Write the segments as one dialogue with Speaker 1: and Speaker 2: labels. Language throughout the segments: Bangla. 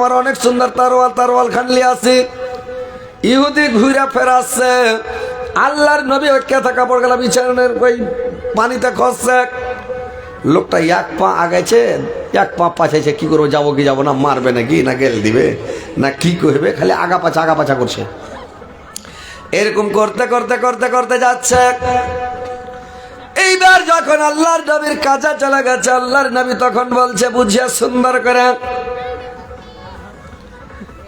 Speaker 1: আমার অনেক সুন্দর তারওয়াল তারওয়াল খানলি আছে। ইহুদি ঘুরে ফেরাচ্ছে। আল্লাহর নবী ঐক্য থাকা পড় গেল বিছানের ওই পানিতে খসছে। লোকটা এক পা আগাইছে, এক পা পাছাইছে, কি করব, যাব কি যাব না, মারবে নাকি, না গেল দিবে, না কি করবে, খালি আগা পাছা আগা পাছা করছে। এরকম করতে করতে করতে করতে যাচ্ছে। এইবার যখন আল্লাহর নবীর কাজা চলে গেছে, আল্লাহর নবী তখন বলছে, বুঝিয়া সুন্দর করে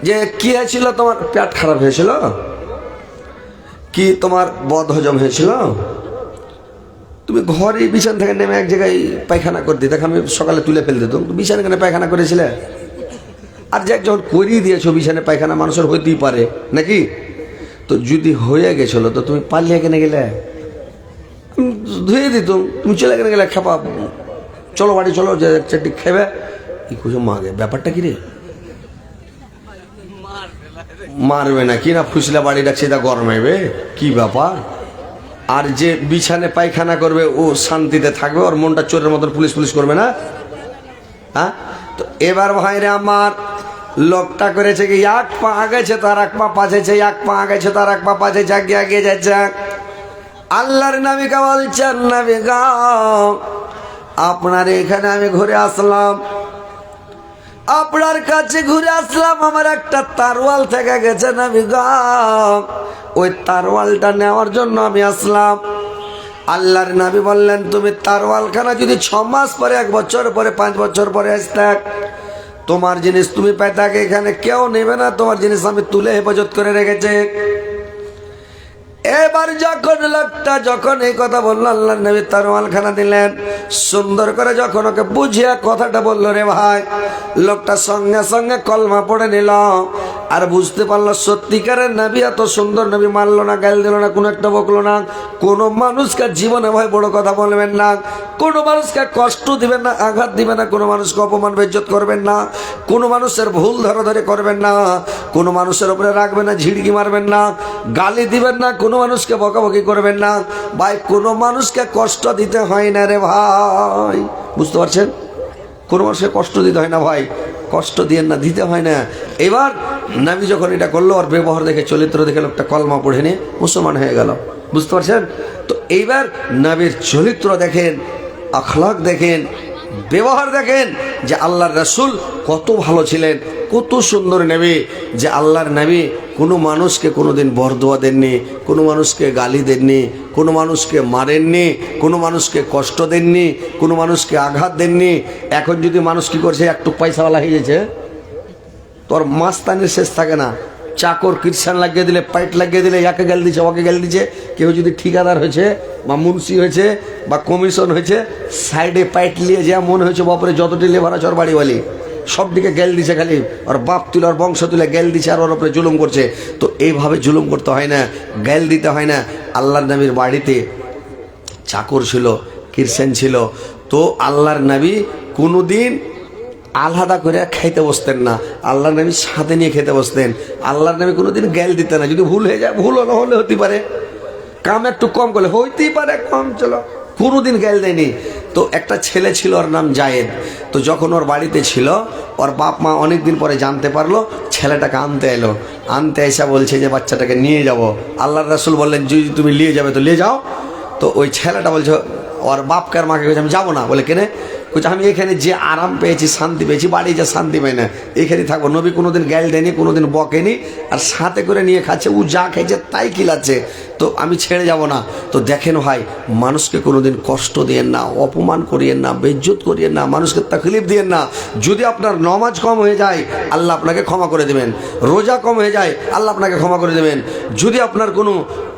Speaker 1: যে কি হয়েছিল তোমার পেট খারাপ হয়েছিল? কি তোমার বদ হজম হয়েছিল? তুমি ঘরে বিছান থেকে নেমে এক জায়গায় পায়খানা করে দিতে। আমি সকালে তুলে ফেল দিতাম। তুমি বিছানে কেন পায়খানা করেছিলে? আর যে যখন করিয়ে দিয়েছ বিছানে পায়খানা, মানুষের হইতেই পারে, নাকি? তো যদি হয়ে গেছিল, তো তুমি পালিয়ে কেনে গেলে? ধুয়ে দিতাম। তুমি চলে কেনে গেলে? খেপা, চলো বাড়ি, চলো, যে চারটি খেবে কি খুঁজো মাগে ব্যাপারটা কি রে? মারবে না কি না, ফুসলা বাড়ি ডাকছে তা গরমাইবে কি ব্যাপার? আর যে বিছানে পায়খানা করবে, ও শান্তিতে থাকবে, ওর মনটা চোরের মতন পুলিশ পুলিশ করবে না? হ্যাঁ? তো এবার ভাইরে আমার, লোকটা করেছে কি এক পা আগেছে তার এক পা পাছেছে এক পা আগেছে তার এক পা পাছেছে আগে আগে যাচ্ছে আল্লাহর নামিকা বলছেন, নাবিকা, আপনার এখানে আমি ঘুরে আসলাম। আপনার কাছে ঘুরে আসলাম, আমার একটা তারওয়াল থেকে গেছে নাবিকা ওই তারওয়ালটা নেওয়ার জন্য আমি আসলাম। আল্লাহর নাবি বললেন, তুমি তারওয়ালখানা যদি ছ মাস পরে, এক বছর পরে, পাঁচ বছর পরে আসতে, তোমার জিনিস তুমি পেতাকে এখানে। কেউ নেবে না, তোমার জিনিস আমি তুলে হেফাজত করে রেখেছে। এবার যখন লোকটা যখন এই কথা বলল আল্লাহ নবী তার মালখানা দিলেন। সুন্দর করে যখন ওকে বুঝিয়া কথাটা বলল, রে ভাই, লোকটা সঙ্গে সঙ্গে কলমা পড়ে নিল। আর বুঝতে পারল সত্যিকারের নবী এত সুন্দর নবী মারলো না, গাল দিল না, কোনো একটা বকলো না। কোনো মানুষকে জীবনে ভাই বড় কথা বলবেন না, কোনো মানুষকে কষ্ট দিবেন না, আঘাত দিবেন না, কোনো মানুষকে অপমান, বেজ্জত করবেন না, কোনো মানুষের ভুল ধরাধরি করবেন না, কোনো মানুষের উপরে রাখবেন না, ঝিড়কি মারবেন না, গালি দিবেন না, কোনো মানুষকে বকাবকি করবেন না। ভাই, কোনো মানুষকে কষ্ট দিতে হয় না রে ভাই। বুঝতে পারছেন? কোনো মানুষকে কষ্ট দিতে হয় না ভাই, কষ্ট দিয়ে না, দিতে হয় না। এবার নাবি যখন এটা করল, আর ব্যবহার দেখে চরিত্র দেখে লোকটা কলমা পড়ে নিয়ে মুসলমান হয়ে গেল। বুঝতে পারছেন? তো এইবার নাবির চরিত্র দেখেন আখলাক দেখেন, ব্যবহার দেখেন যে আল্লাহর রাসূল কত ভালো ছিলেন, কত সুন্দর নেবে, যে আল্লাহর নবী কোনো মানুষকে কোনো দিন বরদোয়া দেননি, কোনো মানুষকে গালি দেননি, কোনো মানুষকে মারেননি, কোনো মানুষকে কষ্ট দেননি, কোনো মানুষকে আঘাত দেননি। এখন যদি মানুষ কী করছে, একটু পয়সাওয়ালা হয়ে গেছে। তোর মাস্তানের শেষ থাকে না। চাকর কৃষান লাগিয়ে দিলে, পাইট লাগিয়ে দিলে একে গেল দিচ্ছে ওকে গেল দিচ্ছে কেউ যদি ঠিকাদার হয়েছে বা মুন্সি হয়েছে বা কমিশন হয়েছে সাইডে পাইট নিয়ে যা মনে হয়েছে, বাপরে, যতটি লেবার আছে ওর বাড়িওয়ালি। সব দিকে গেল দিছে খালি। ওর বাপ তুলে, ওর বংশ তুলে গেল দিছে আর ওর ওপরে জুলুম করছে। তো এইভাবে জুলুম করতে হয় না, গেল দিতে হয় না। আল্লাহর নবীর বাড়িতে চাকর ছিল কীর্সেন ছিল। তো আল্লাহর নবী কোনোদিন আলাদা করে খাইতে বসতেন না। আল্লাহ নবী সাথে নিয়ে খেতে বসতেন। আল্লাহর নবী কোনোদিন গ্যাল দিতেন না। যদি ভুল হয়ে যায়, ভুল হলে হলে হতে পারে। কাম একটু কম করলে হইতেই পারে, কম চলো। কোনোদিন গ্যাল দেয়নি। তো একটা ছেলে ছিল, ওর নাম জায়েদ। তো যখন ওর বাড়িতে ছিল, ওর বাপ মা অনেকদিন পরে জানতে পারল, ছেলেটাকে আনতে এলো। আনতে এসে বলছে যে, বাচ্চাটাকে নিয়ে যাব। আল্লাহ রাসুল বললেন, যদি তুমি নিয়ে যাবে, তো নিয়ে যাও। তো ওই ছেলেটা বলছে, ওর বাপকে আর মাকে আমি যাব না। বলে, কেনে? বলছে আমি এখানে যে আরাম পেয়েছি, শান্তি পেয়েছি, বাড়ি যা শান্তি পাই না এখানে থাকব। নবী কোনোদিন গ্যাল দেয়নি, কোনোদিন বকেনি, আর সাথে করে নিয়ে খাচ্ছে, ও যা খেয়েছে তাই কিলাচ্ছে তো আমি ছেড়ে যাব না। তো দেখেন ভাই, মানুষকে কোনোদিন কষ্ট দিয়েন না, অপমান করিয়েন না, বেজ্জত করিয়েন না, মানুষকে তাকলিফ দিয়েন না। যদি আপনার নমাজ কম হয়ে যায়, আল্লাহ আপনাকে ক্ষমা করে দেবেন। রোজা কম হয়ে যায়, আল্লাহ আপনাকে ক্ষমা করে দেবেন। যদি আপনার কোনো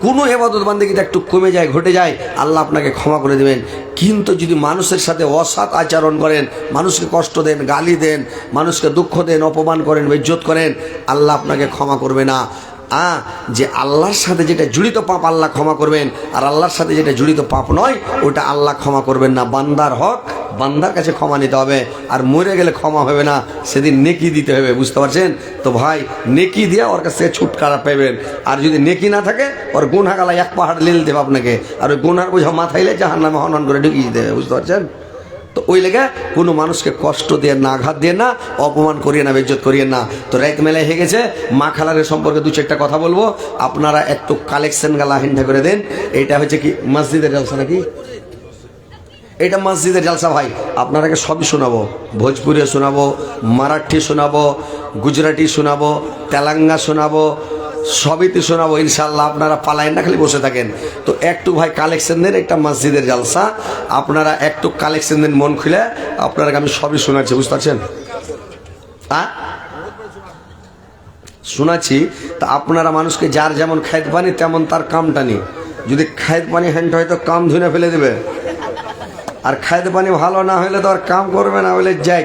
Speaker 1: কোনো এবাদত বান্দিকিটা একটু কমে যায়, ঘটে যায়, আল্লাহ আপনাকে ক্ষমা করে দেবেন। কিন্তু যদি মানুষের সাথে অসৎ আচরণ করেন, মানুষকে কষ্ট দেন, গালি দেন, মানুষকে দুঃখ দেন, অপমান করেন, বেজ্জত করেন, আল্লাহ আপনাকে ক্ষমা করবে না। আ, যে আল্লাহর সাথে যেটা জড়িত পাপ আল্লাহ ক্ষমা করবেন, আর আল্লাহর সাথে যেটা জড়িত পাপ নয়, ওটা আল্লাহ ক্ষমা করবেন না। বান্দার হক, বান্দার কাছে ক্ষমা নিতে হবে, আর মরে গেলে ক্ষমা হবে না, সেদিন নেকি দিতে হবে, বুঝতে পারছেন? তো ভাই, নেকি দিয়ে ওর কাছ থেকে ছুটকারা পাবেন আর যদি নেকি না থাকে, ওর গুনহাগালা এক পাহাড় লীল দেবে আপনাকে, আর ওই গুনহার বোঝা মাথাইলে জাহার নামে হনন করে ঢুকিয়ে দেবে বুঝতে পারছেন? তো ওই লেগে কোনো মানুষকে কষ্ট দিয়ে না আঘাত দিয়ে না, অপমান করিয়ে না, বেজ্জত করিয়ে না। তো রাইত মেলায় হয়ে গেছে। মা খালারের সম্পর্কে দু চারটা কথা বলব। আপনারা একটু কালেকশন গালা হিন্ডা করে দেন। এটা হচ্ছে কি, মসজিদের জলসা নাকি? এটা মসজিদের জালসা ভাই। আপনারাকে সবই শোনাবো। ভোজপুরি শোনাবো, মারাঠি শোনাবো, গুজরাটি শোনাবো, তেলেঙ্গা শোনাবো সবইতে শোনাবো ইনশাল্লাহ আপনারা পালায়েন না, খালি বসে থাকেন। তো একটু ভাই কালেকশন দেন একটা মসজিদের জালসা। আপনারা একটু কালেকশন দেন মন খুলে। আপনারাকে আমি সবই শোনাচ্ছি, বুঝতে পারছেন? হ্যাঁ শোনাচ্ছি। তা আপনারা মানুষকে যার যেমন খাইতে পানি তেমন তার কামটা নি যদি খাইতে পানি হ্যান্ড হয়তো কাম ধুনে ফেলে দেবে। আর খাইতে পানি ভালো না হলে তো আর কাম করবে না হলে যাই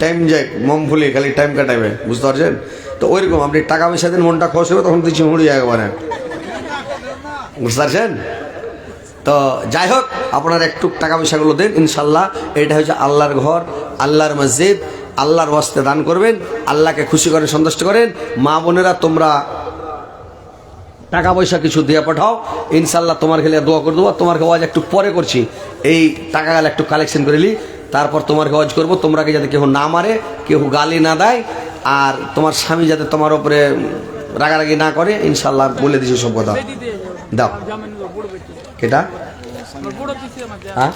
Speaker 1: টাইম যাই মম ফুলি, খালি টাইম কাটাবে বুঝতে পারছেন? তো ওইরকম, আপনি টাকা পয়সা দিন, মনটা খোশ হবে, তখন তুই চিমুড়ি একবারে। বুঝতে পারছেন? তো যাই হোক, আপনার একটু টাকা পয়সাগুলো দেন, ইনশাল্লাহ। এটা হচ্ছে আল্লাহর ঘর, আল্লাহর মসজিদ, আল্লাহর ওয়াস্তে দান করবেন, আল্লাহকে খুশি করেন, সন্তুষ্ট করেন। মা বোনেরা, তোমরা টাকা পয়সা কিছু দিয়ে পাঠাও। ইনশাল্লাহ তোমার খেলে দোয়া করে দেবো তোমার ওয়াজ একটু পরে করছি। এই টাকা গাল একটু কালেকশন করে নিই তারপর তোমার ওয়াজ করব, তোমরাকে যাতে কেউ না মারে কেউ গালি না দেয় আর তোমার স্বামী যাতে তোমার উপরে রাগারাগি না করে ইনশাল্লাহ বলে দিছি সব কথা। দাও। কেটা? হ্যাঁ?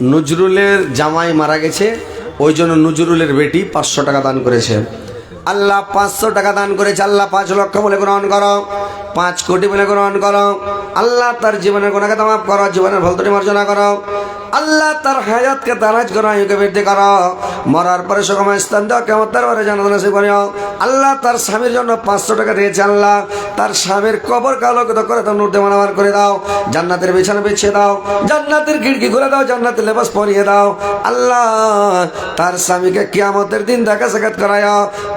Speaker 2: নজরুলের
Speaker 1: জামাই মারা গেছে ওই জন্য নজরুলের বেটি পাঁচশো টাকা দান করেছে। আল্লাহ পাঁচশো টাকা দান করেছে আল্লাহ পাঁচ লক্ষ বলে গ্রহণ করো পাঁচ কোটি বলে গ্রহণ করো। আল্লাহ তার জীবনের গুণাকে মাফ করো জীবনের ভলতরি মার্জনা করো। আল্লাহ তার হায়াতকে তারাজ করো আয়ুকে বৃদ্ধি করো। মরার পরে সকম স্থান দাও, কেমন তার পরে জানাতে নাসিব করিও। আল্লাহ তার স্বামীর জন্য পাঁচশো টাকা দিয়েছে আল্লাহ। তার স্বামীর কবর কালোকিত করে তার নুরতে মানাবার করে দাও। জান্নাতের বিছানা বিছিয়ে দাও। জান্নাতের খিড়কি খুলে দাও, জান্নাতের লেবাস পরিয়ে দাও। আল্লাহ তার স্বামীকে কিয়ামতের দিন দেখা সাক্ষাৎ করায়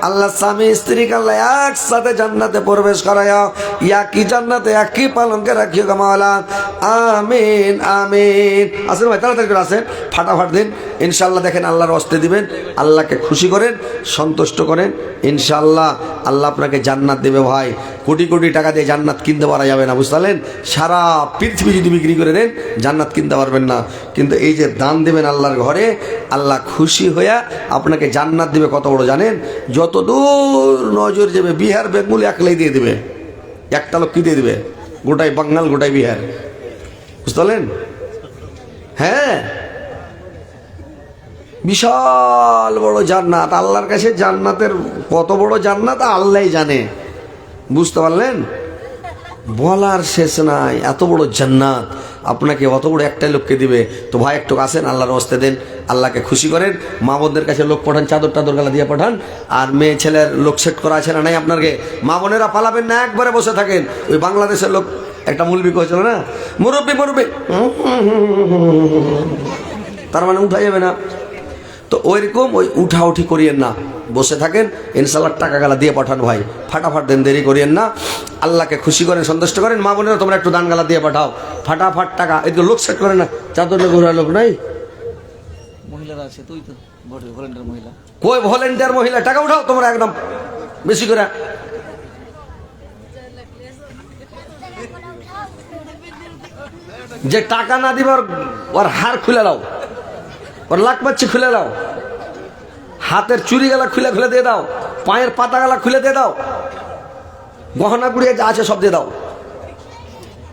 Speaker 1: আল্লাহ স্বামী স্ত্রীকে আল্লাহ একসাথে জান্নাতে প্রবেশ করায় একই জান্নাতে একই পালনকে রাখিও কামাওয়ালা আমিন আমিন। ভাই। তাড়াতাড়ি করে আসেন, ফাটাফাট দিন। ইনশাল্লাহ দেখেন আল্লাহর অস্তে দিবেন, আল্লাহকে খুশি করেন, সন্তুষ্ট করেন। ইনশাল্লাহ আল্লাহ আপনাকে জান্নাত দেবে ভাই। কোটি কোটি টাকা দিয়ে জান্নাত কিনতে পারা যাবে না, বুঝতে সারা পৃথিবী যদি বিক্রি করে দেন, জান্নাত কিনতে পারবেন না। কিন্তু এই যে দান দেবেন আল্লাহর ঘরে, আল্লাহ খুশি হইয়া আপনাকে জান্নাত দেবে কত বড় জানেন? যত দূর নজর যাবে, বিহার বেঙ্গল একলাই দিয়ে দেবে। একটা লোক কী দিয়ে দেবে? গোটাই বাঙ্গাল, গোটাই বিহার। বুঝতে পারলেন? হ্যাঁ। বিশাল বড় জান্নাত, আল্লাহর কাছে জান্নাতের কত বড় জান্নাত আল্লাহ জানে। বুঝতে পারলেন? বলার শেষ নাই, এত বড় জান্নাত। আপনাকে অত বড় একটাই লোককে দিবে। তো ভাই, একটু আসেন, আল্লাহর হস্তে দেন, আল্লাহকে খুশি করেন। মা বোনদের কাছে লোক পাঠান চাদর টাদর গালা দিয়ে পাঠান। আর মেয়ে ছেলের লোক সেট করা আছে না নাই আপনাকে মা বোনেরা পালাবেন না, একবারে বসে থাকেন। ওই বাংলাদেশের লোক একটা মুলবি করেছিল না? মুরব্বী মুরব্বী। তার মানে উঠা যাবে না। তো ওইরকম ওই উঠা উঠি করিয়েন না। বসে থাকেন ইনশাল্লাহ টাকা গালা দিয়ে পাঠান ভাই। ফাটাফাট দেন দেরি করিয়েন না। আল্লাহকে খুশি করেন সন্তুষ্ট করেন। মা বোনেরা তোমরা একটু দান গালা দিয়ে পাঠাও। ফাটাফাট টাকা। এদিকে লোক সেট করে না। চাদর লোক ঘোরা লোক নাই?
Speaker 2: মহিলারা আছে তুই তো বটে ভলেন্টার মহিলা।
Speaker 1: কই ভলেন্টিয়ার মহিলা? টাকা উঠাও তোমরা একদম। বেশি করে। যে টাকা না দিবার ওর হার খুলে দাও। ওর লাখ পাচ্ছি খুলে দাও। হাতের চুরি গেলা খুলে খুলে দিয়ে দাও। পায়ের পাতা গেলা খুলে দিয়ে দাও। গহনা গুড়িয়ে যা আছে সব দিয়ে দাও।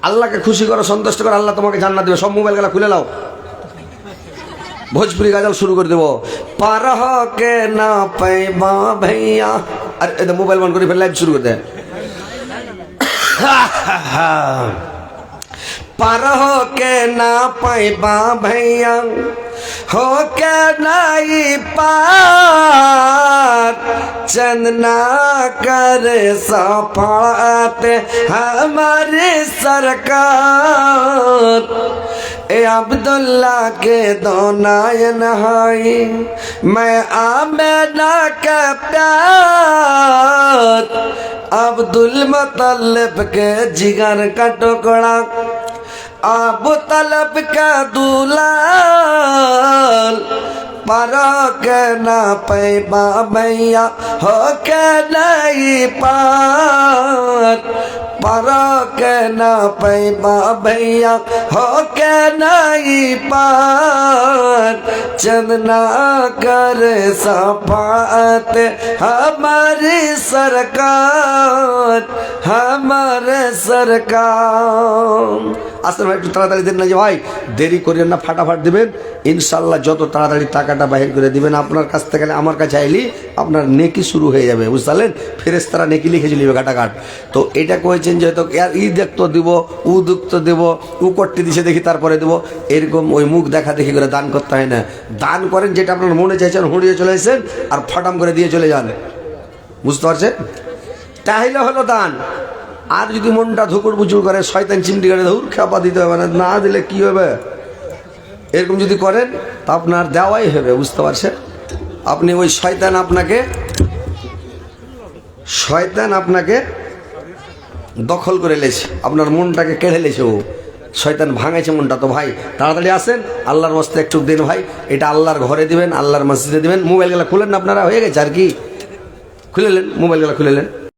Speaker 1: আল্লাহকে খুশি করো, সন্তুষ্ট করো, আল্লাহ তোমাকে জান্নাত দেবে। সব মোবাইল গেলা খুলে দাও। ভোজপুরি গাজাল শুরু করে দেবো। পারহ কে না পাইবা ভাইয়া। আর মোবাইল বন্ধ করে লাইভ শুরু করে पर हो के ना पैबा भैया, हो के नहीं पार। चंदना कर सफात हमारी सरकार। ए अब्दुल्ला के दो नायन हाई मैं आमेना के प्यार अब्दुल मतलब के जिगर का टुकड़ा আবু তালব কা দুলাল पर के ना पैबा मैया हो के नहीं पार مرو کے نہ پی بھیا ہو کے نہیں پان چندنا کر صفات، ہماری سرکار، ہمارے سرکار۔ আসলে ভাই একটু তাড়াতাড়ি দেন না যে ভাই, দেরি করেন না, ফাটাফাট দেবেন। ইনশাল্লাহ যত তাড়াতাড়ি টাকাটা বাহির করে দিবেন আপনার কাছ থেকে আমার কাছে আইলি আপনার নেকি শুরু হয়ে যাবে বুঝতে ফেরেস্তারা নেকি লিখে চলিবে ঘাটাঘাট। তো এটা কয়েছেন যে হয়তো ই দেখতো দিব উ দুক্ত দেব উ করতে দিছে দেখি তারপরে দেব। এরকম ওই মুখ দেখা দেখি করে দান করতে হয় না। দান করেন যেটা আপনার মনে চাইছেন, হুঁড়িয়ে চলে এসেছেন আর ফটাম করে দিয়ে চলে যান। বুঝতে পারছেন? তাহলে হলো দান। আর যদি মনটা ধুকুর বুচুর করে, শয়তান চিমটি করে, ধুর, খেপা দিতে হবে না না দিলে কি হবে? এরকম যদি করেন, তা আপনার দেওয়াই হবে, বুঝতে পারছেন? আপনি ওই শয়তান আপনাকে শয়তান আপনাকে দখল করে লেছে, আপনার মনটাকে কেড়ে লেছে ও। শয়তান ভাঙাইছে মনটা তো ভাই, তাড়াতাড়ি আসেন, আল্লাহর মস্তে একটু দিন ভাই, এটা আল্লাহর ঘরে দিবেন, আল্লাহর মসজিদে দিবেন, মোবাইলগুলো খুলেন না আপনারা, হয়ে গেছে আর কি? খুলে নেন মোবাইলগুলো খুলে নেন